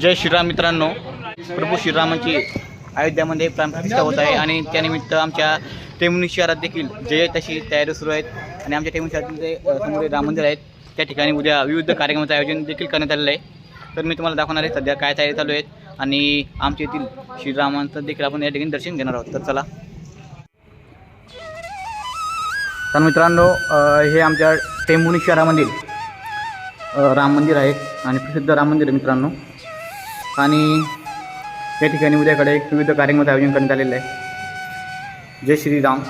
जय श्रीराम मित्रांनो. प्रभू श्रीरामांची अयोध्यामध्ये प्राणप्रतिष्ठा होत आहे आणि त्यानिमित्त आमच्या टेमुनी शहरात देखील जय तशी तयारी सुरू आहेत. आणि आमच्या टेमुनी शहरातील समोर राम मंदिर आहेत त्या ठिकाणी उद्या विविध कार्यक्रमाचं आयोजन देखील करण्यात आलेलं आहे. तर मी तुम्हाला दाखवणार आहे सध्या काय तयारी चालू आहेत आणि आमच्या येथील श्रीरामांचं देखील आपण या ठिकाणी दर्शन घेणार आहोत. तर चला. तर मित्रांनो हे आमच्या टेमुनी शहरामधील राम मंदिर आहे आणि प्रसिद्ध राम मंदिर आहे मित्रांनो. आणि या ठिकाणी उद्याकडे एक विविध कार्यक्रमाचं आयोजन करण्यात आलेलं आहे. जय श्रीराम.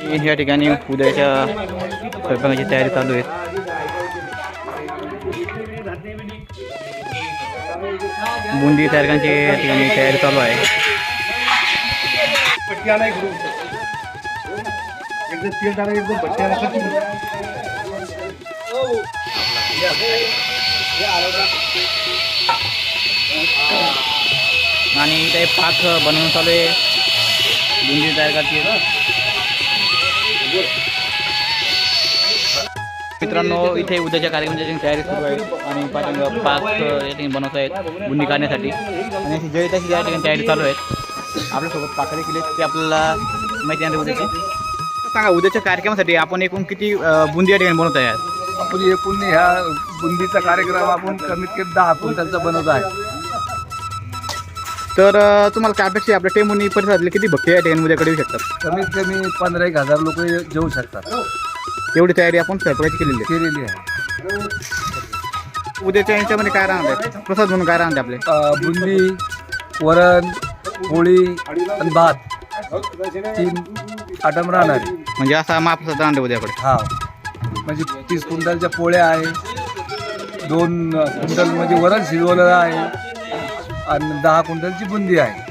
या ठिकाणी उद्याच्या स्वयंपाकाची तयारी चालू आहे. बुंदी तयार करण्याची या ठिकाणी तयारी चालू आहे. आणि इथे पाक बनवून चालू आहे. बुंदी तयार करते मित्रांनो इथे उद्याच्या कार्यक्रमाची तयारी सुरू आहे आणि पाच पाक या ठिकाणी बनवत आहेत बुंदी काढण्यासाठी. आणि अशी जय तशी या ठिकाणी तयारी चालू आहे आपल्यासोबत पाकडे केले ते आपल्याला माहिती आहे उद्याची. सांगा उद्याच्या कार्यक्रमासाठी आपण एकूण किती बुंदी या ठिकाणी बनवत आहे आपण एकूण ह्या बुंदीचा कार्यक्रम आपण कमीत कमी दहा क्विंटलचा बनवत आहे. तर अं, तुम्हाला काय अपेक्षा आहे? आपल्या टेमुनी परिसरातले किती भक्ती या ठिकाणी उद्याकडे येऊ शकतात? कमीत कमी पंधरा एक हजार लोक जेवू शकतात. एवढी तयारी आपण स्वयंपाकाची केलेली केलेली आहे. आहे उद्याच्या यांच्यामध्ये काय राहणार आहे? प्रसाद म्हणून काय राहणार आहे आपले? अं, बुंदी वरण पोळी आणि भात. तीन आटम राहणार आहे. म्हणजे असा महाप्रसाद राहणार आहे उद्याकडे. हा. म्हणजे तीस क्विंटलच्या पोळ्या आहे. दोन क्विंटल म्हणजे वरण शिजवलेलं आहे. आणि दहा क्विंटलची बुंदी आहे.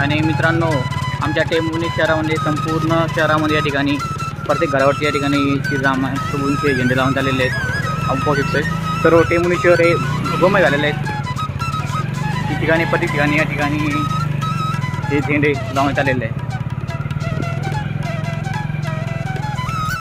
आणि मित्रांनो आमच्या टेमुनी शहरामध्ये संपूर्ण शहरामध्ये या ठिकाणी प्रत्येक घरावरती या ठिकाणी श्रीराम प्रभूंचे झेंडे लावून झालेले आहेत. आपण पाहू शकतोय सर्व टेमुनी शहर हे गोमय झालेले आहेत. ठिकाणी प्रत्येक ठिकाणी या ठिकाणी हे झेंडे लावण्यात आलेले आहेत.